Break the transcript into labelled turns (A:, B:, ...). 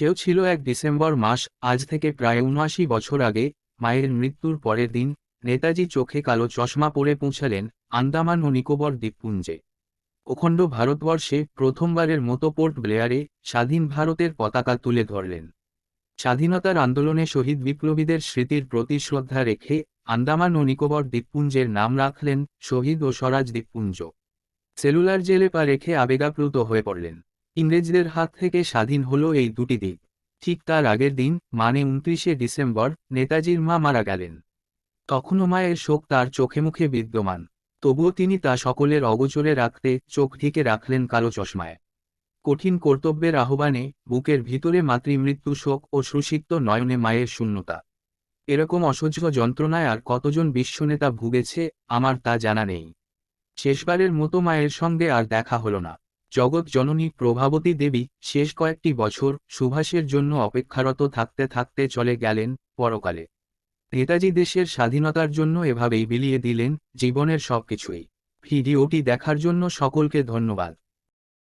A: সেও ছিল এক ডিসেম্বর মাস, আজ থেকে প্রায় উনআশি বছর আগে, মায়ের মৃত্যুর পরের দিন, নেতাজি চোখে কালো চশমা পরে পৌঁছালেন আন্দামান ও নিকোবর দ্বীপপুঞ্জে। অখণ্ড ভারতবর্ষে প্রথমবারের মতো পোর্ট ব্লেয়ারে স্বাধীন ভারতের পতাকা তুলে ধরলেন। স্বাধীনতার আন্দোলনে শহীদ বিপ্লবীদের স্মৃতির প্রতি শ্রদ্ধা রেখে আন্দামান ও নিকোবর দ্বীপপুঞ্জের নাম রাখলেন শহীদ ও স্বরাজ দ্বীপপুঞ্জ। সেলুলার জেলে পা রেখে আবেগাপ্লুত হয়ে পড়লেন। ইংরেজদের হাত থেকে স্বাধীন হলো এই দুটি দিক। ঠিক তার আগের দিন মানে উনত্রিশে ডিসেম্বর, নেতাজির মা মারা গেলেন। তখনও মায়ের শোক তার চোখে মুখে বিদ্যমান। তবুও তিনি তা সকলের অগোচরে রাখতে চোখ ঢেকে রাখলেন কালো চশমায়। কঠিন কর্তব্যের আহ্বানে বুকের ভিতরে মাতৃমৃত্যু শোক ও সুষিক্ত নয়নে মায়ের শূন্যতা। এরকম অসহ্য যন্ত্রণায় আর কতজন বিশ্বনেতা ভুগেছে, আমার তা জানা নেই। শেষবারের মতো মায়ের সঙ্গে আর দেখা হল না। জগৎ জননী প্রভাবতী দেবী শেষ কয়েকটি বছর সুভাষের জন্য অপেক্ষারত থাকতে থাকতে চলে গেলেন পরকালে। নেতাজি দেশের স্বাধীনতার জন্য এভাবেই বিলিয়ে দিলেন জীবনের সবকিছুই। ভিডিওটি দেখার জন্য সকলকে ধন্যবাদ।